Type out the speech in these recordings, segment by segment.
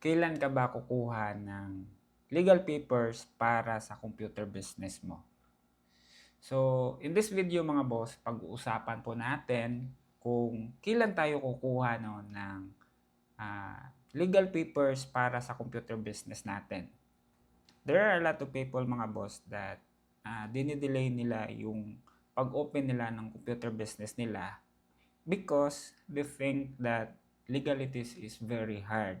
kailan ka ba kukuha ng legal papers para sa computer business mo? So, in this video mga boss, pag-uusapan po natin kung kailan tayo kukuha no, ng ah, legal papers para sa computer business natin. There are a lot of people mga boss that uh, dinidelay nila yung pag-open nila ng computer business nila because they think that legalities is very hard.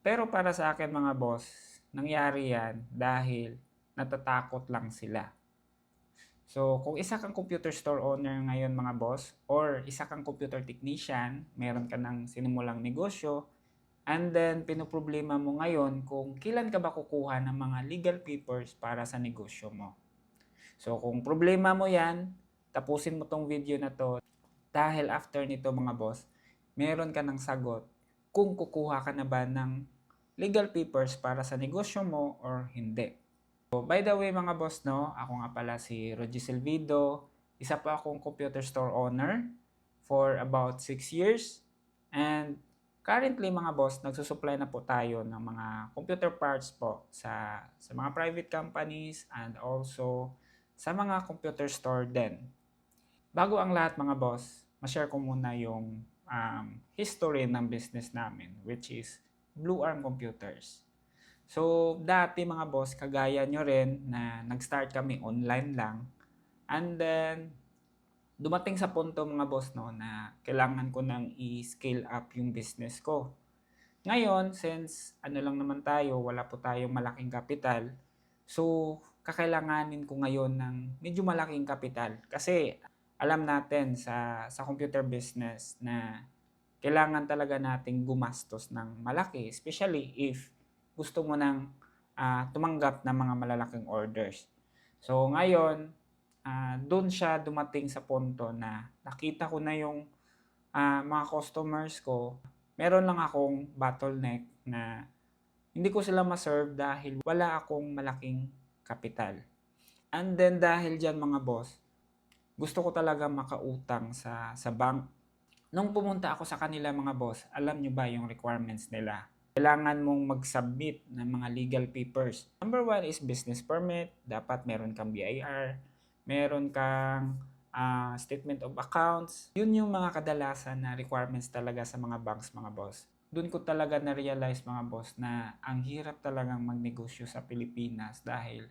Pero para sa akin mga boss, nangyari yan dahil natatakot lang sila. So, kung isa kang computer store owner ngayon mga boss, or isa kang computer technician, meron ka ng sinimulang negosyo, and then pinoproblema mo ngayon kung kailan ka ba kukuha ng mga legal papers para sa negosyo mo. So, kung problema mo yan, tapusin mo tong video na to dahil after nito mga boss, meron ka ng sagot kung kukuha ka na ba ng legal papers para sa negosyo mo or hindi. So, by the way mga boss, no, ako nga pala si Rogie Silvido. Isa pa akong computer store owner for about 6 years. And currently mga boss, nagsusupply na po tayo ng mga computer parts po sa, sa mga private companies and also sa mga computer store din. Bago ang lahat mga boss, ma-share ko muna yung um, history ng business namin which is Blue Arm Computers. So, dati mga boss, kagaya nyo rin na nag-start kami online lang. And then, dumating sa punto mga boss no, na kailangan ko nang i-scale up yung business ko. Ngayon, since ano lang naman tayo, wala po tayong malaking kapital, so kakailanganin ko ngayon ng medyo malaking kapital. Kasi alam natin sa, sa computer business na kailangan talaga nating gumastos ng malaki, especially if gusto mo nang ah, tumanggap ng mga malalaking orders. So ngayon, ah, doon siya dumating sa punto na nakita ko na yung ah, mga customers ko. Meron lang akong bottleneck na hindi ko sila ma-serve dahil wala akong malaking kapital. And then dahil dyan mga boss, gusto ko talaga makautang sa, sa bank. Nung pumunta ako sa kanila mga boss, alam nyo ba yung requirements nila? kailangan mong mag-submit ng mga legal papers. Number one is business permit. Dapat meron kang BIR. Meron kang ah, statement of accounts. Yun yung mga kadalasan na requirements talaga sa mga banks, mga boss. Doon ko talaga na-realize mga boss na ang hirap talagang magnegosyo sa Pilipinas dahil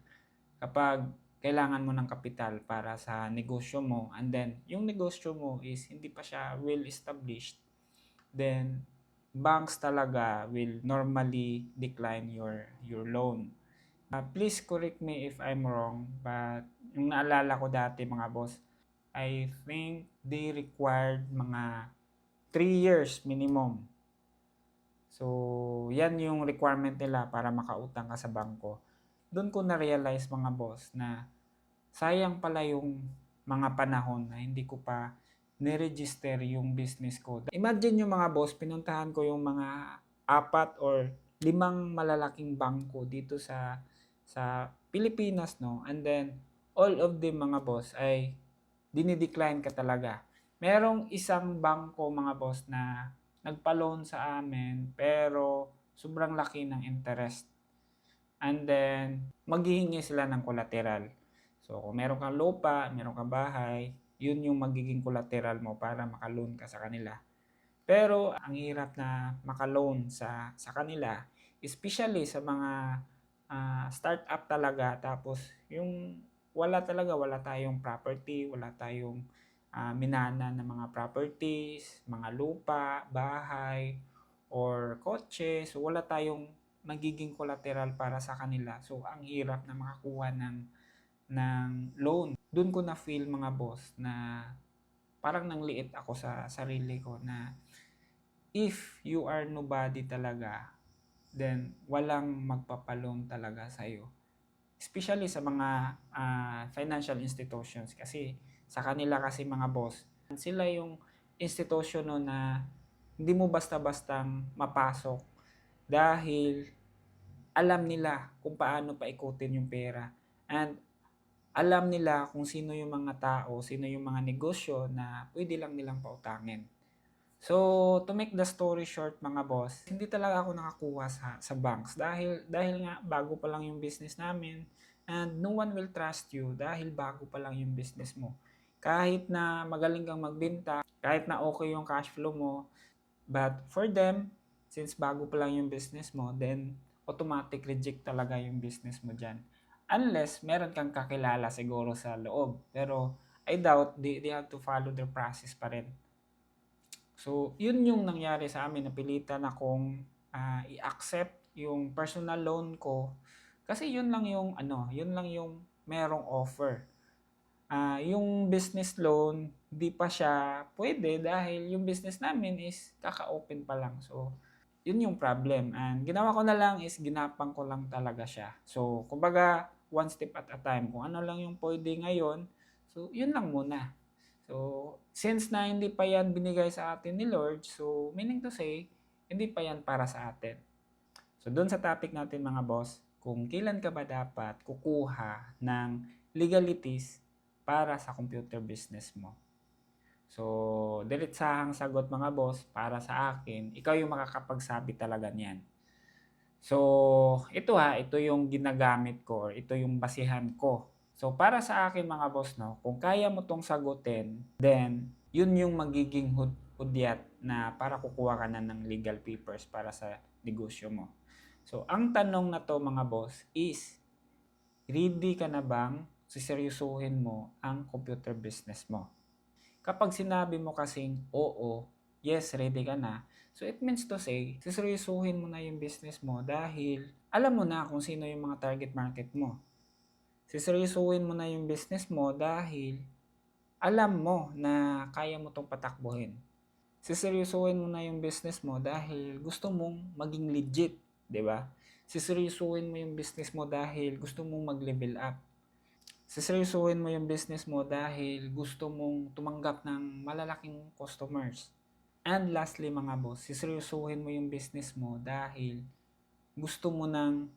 kapag kailangan mo ng kapital para sa negosyo mo and then yung negosyo mo is hindi pa siya well established then banks talaga will normally decline your your loan. Uh, please correct me if I'm wrong, but yung naalala ko dati mga boss, I think they required mga 3 years minimum. So, yan yung requirement nila para makautang ka sa bangko. Doon ko na-realize mga boss na sayang pala yung mga panahon na hindi ko pa niregister yung business ko. Imagine yung mga boss, pinuntahan ko yung mga apat or limang malalaking bangko dito sa sa Pilipinas, no? And then, all of them mga boss ay dinidecline ka talaga. Merong isang bangko mga boss na nagpa-loan sa amin pero sobrang laki ng interest. And then, maghihingi sila ng collateral. So, kung meron kang lupa, meron kang bahay, yun yung magiging collateral mo para makaloan ka sa kanila. Pero ang hirap na makaloan sa sa kanila, especially sa mga uh, startup talaga tapos yung wala talaga wala tayong property, wala tayong uh, minana ng mga properties, mga lupa, bahay or kotse. So wala tayong magiging collateral para sa kanila. So ang hirap na makakuha ng ng loan doon ko na feel mga boss na parang nangliit ako sa sarili ko na if you are nobody talaga, then walang magpapalong talaga sa iyo. Especially sa mga uh, financial institutions kasi sa kanila kasi mga boss, sila yung institution no na hindi mo basta-bastang mapasok dahil alam nila kung paano paikutin yung pera. And alam nila kung sino yung mga tao, sino yung mga negosyo na pwede lang nilang pautangin. So, to make the story short mga boss, hindi talaga ako nakakuha sa, sa banks dahil, dahil nga bago pa lang yung business namin and no one will trust you dahil bago pa lang yung business mo. Kahit na magaling kang magbenta, kahit na okay yung cash flow mo, but for them, since bago pa lang yung business mo, then automatic reject talaga yung business mo dyan. Unless meron kang kakilala siguro sa loob. Pero I doubt they, they have to follow their process pa rin. So, yun yung nangyari sa amin. Napilitan akong ah, i-accept yung personal loan ko. Kasi yun lang yung, ano, yun lang yung merong offer. Ah, yung business loan, di pa siya pwede dahil yung business namin is kaka-open pa lang. So, yun yung problem. And ginawa ko na lang is ginapang ko lang talaga siya. So, kumbaga, one step at a time. Kung ano lang yung pwede ngayon, so, yun lang muna. So, since na hindi pa yan binigay sa atin ni Lord, so, meaning to say, hindi pa yan para sa atin. So, doon sa topic natin mga boss, kung kailan ka ba dapat kukuha ng legalities para sa computer business mo. So, diretsahang sagot mga boss, para sa akin, ikaw yung makakapagsabi talaga niyan. So, ito ha, ito yung ginagamit ko or ito yung basihan ko. So, para sa akin mga boss, no, kung kaya mo tong sagutin, then, yun yung magiging hud hudyat na para kukuha ka na ng legal papers para sa negosyo mo. So, ang tanong na to mga boss is, ready ka na bang siseryosuhin mo ang computer business mo? Kapag sinabi mo kasing oo, yes, ready ka na, so it means to say, siseryosuhin mo na yung business mo dahil alam mo na kung sino yung mga target market mo. Siseryosuhin mo na yung business mo dahil alam mo na kaya mo tong patakbuhin. Siseryosuhin mo na yung business mo dahil gusto mong maging legit, 'di ba? Siseryosuhin mo yung business mo dahil gusto mong mag-level up. Siseryosuhin mo yung business mo dahil gusto mong tumanggap ng malalaking customers. And lastly mga boss, siseryosuhin mo yung business mo dahil gusto mo nang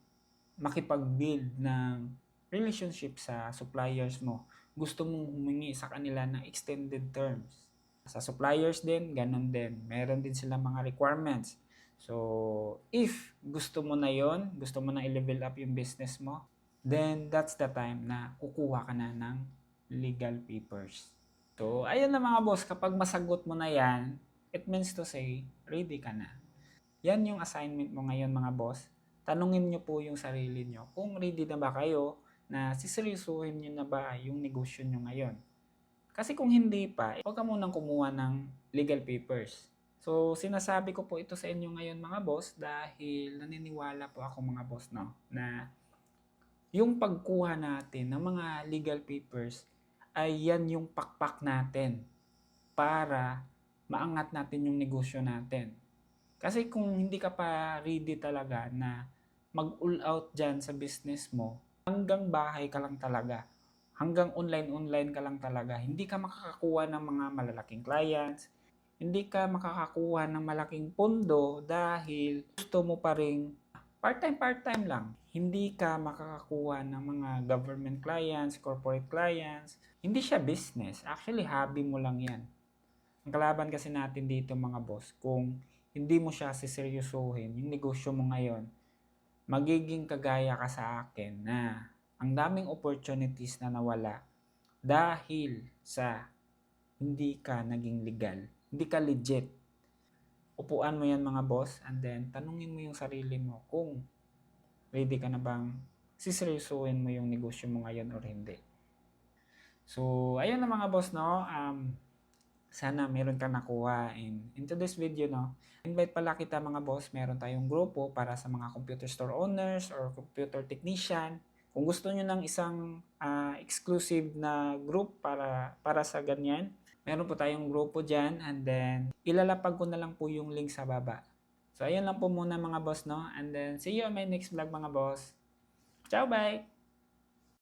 makipag-build ng relationship sa suppliers mo. Gusto mong humingi sa kanila ng extended terms. Sa suppliers din, ganun din. Meron din sila mga requirements. So, if gusto mo na yon, gusto mo na i-level up yung business mo, then that's the time na kukuha ka na ng legal papers. So, ayun na mga boss, kapag masagot mo na yan, it means to say, ready ka na. Yan yung assignment mo ngayon mga boss. Tanungin nyo po yung sarili nyo kung ready na ba kayo na siseryosuhin nyo na ba yung negosyo nyo ngayon. Kasi kung hindi pa, huwag ka munang kumuha ng legal papers. So, sinasabi ko po ito sa inyo ngayon mga boss dahil naniniwala po ako mga boss no, na yung pagkuha natin ng mga legal papers ay yan yung pakpak natin para maangat natin yung negosyo natin. Kasi kung hindi ka pa ready talaga na mag-all out dyan sa business mo, hanggang bahay ka lang talaga. Hanggang online-online ka lang talaga. Hindi ka makakakuha ng mga malalaking clients. Hindi ka makakakuha ng malaking pondo dahil gusto mo pa rin part-time, part-time lang. Hindi ka makakakuha ng mga government clients, corporate clients. Hindi siya business. Actually, hobby mo lang yan. Ang kalaban kasi natin dito mga boss, kung hindi mo siya siseryosuhin, yung negosyo mo ngayon, magiging kagaya ka sa akin na ang daming opportunities na nawala dahil sa hindi ka naging legal. Hindi ka legit. Upuan mo yan mga boss and then tanungin mo yung sarili mo kung ready ka na bang siseryosuhin mo yung negosyo mo ngayon or hindi. So, ayun na mga boss, no? Um, sana meron kang nakuha in into this video no invite pala kita mga boss meron tayong grupo para sa mga computer store owners or computer technician kung gusto niyo ng isang ah, exclusive na group para para sa ganyan meron po tayong grupo diyan and then ilalapag ko na lang po yung link sa baba. So ayun lang po muna mga boss no? And then see you on my next vlog mga boss. Ciao bye